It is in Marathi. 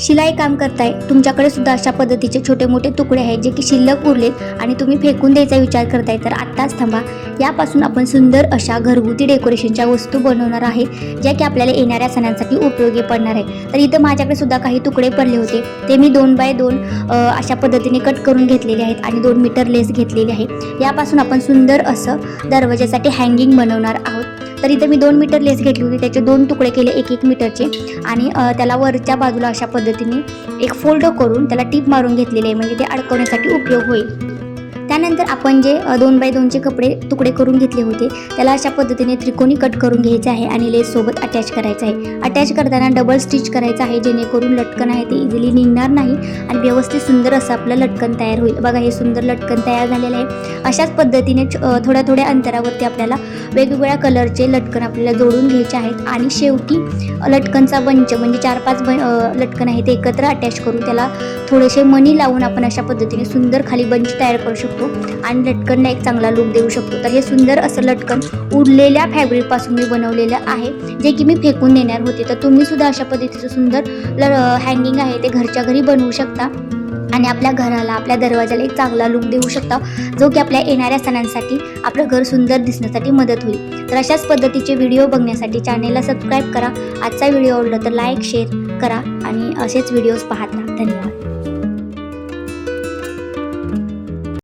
शिलाई काम करताय. तुमच्याकडे सुद्धा अशा पद्धतीचे छोटे मोठे तुकडे आहेत जे की शिल्लक उरलेत आणि तुम्ही फेकून द्यायचा विचार करताय. तर आत्ताच थांबा. यापासून आपण सुंदर अशा घरगुती डेकोरेशनच्या वस्तू बनवणार आहे ज्या की आपल्याला येणाऱ्या सणांसाठी उपयोगी पडणार आहे तर इथं माझ्याकडे सुद्धा काही तुकडे पडले होते. ते मी दोन बाय दोन अशा पद्धतीने कट करून घेतलेले आहेत आणि दोन मीटर लेस घेतलेली आहे. यापासून आपण सुंदर असं दरवाजासाठी हँगिंग बनवणार आहोत. तर इथं मी दोन मीटर लेस घेतली होती. त्याचे दोन तुकडे केले एक एक मीटरचे. आणि त्याला वरच्या बाजूला अशा पद्धतीने एक फोल्ड करून त्याला टीप मारून घेतलेले आहे. म्हणजे ते अडकवण्यासाठी उपयोग होईल. त्यानंतर आपण जे दोन बाय दोनचे कपडे तुकडे करून घेतले होते त्याला अशा पद्धतीने त्रिकोणी कट करून घ्यायचे आहे आणि लेससोबत अटॅच करायचं आहे. अटॅच करताना डबल स्टिच करायचं आहे जेणेकरून लटकन आहे ते इझिली निघणार नाही आणि व्यवस्थित सुंदर असं आपलं लटकन तयार होईल. बघा हे सुंदर लटकन तयार झालेलं आहे. अशाच पद्धतीने छ- थोड्या थोड्या अंतरावरती आपल्याला वेगवेगळ्या कलरचे लटकन आपल्याला जोडून घ्यायचे आहेत. आणि शेवटी लटकनचा बंच म्हणजे चार पाच बं लटकन आहे ते एकत्र अटॅच करून त्याला थोडेसे मणी लावून आपण अशा पद्धतीने सुंदर खाली बंच तयार करू शकतो आणि लटकनला एक चांगला लुक देऊ शकतो. तर हे सुंदर असं लटकन उरलेल्या फॅब्रिकपासून मी बनवलेलं आहे जे की मी फेकून देणार होते. तर तुम्ही सुद्धा अशा पद्धतीचं सुंदर ल हँगिंग आहे ते घरच्या घरी बनवू शकता. आणि आपल्या घराला आपल्या दरवाजाला एक चांगला लुक देऊ शकता जो की आपल्या येणाऱ्या सणांसाठी आपलं घर सुंदर दिसण्यासाठी मदत होईल. तर अशाच पद्धतीचे व्हिडिओ बघण्यासाठी चॅनेलला सबस्क्राईब करा. आजचा व्हिडिओ आवडला तर लाईक शेअर करा आणि असेच व्हिडिओज पाहत राहा. धन्यवाद.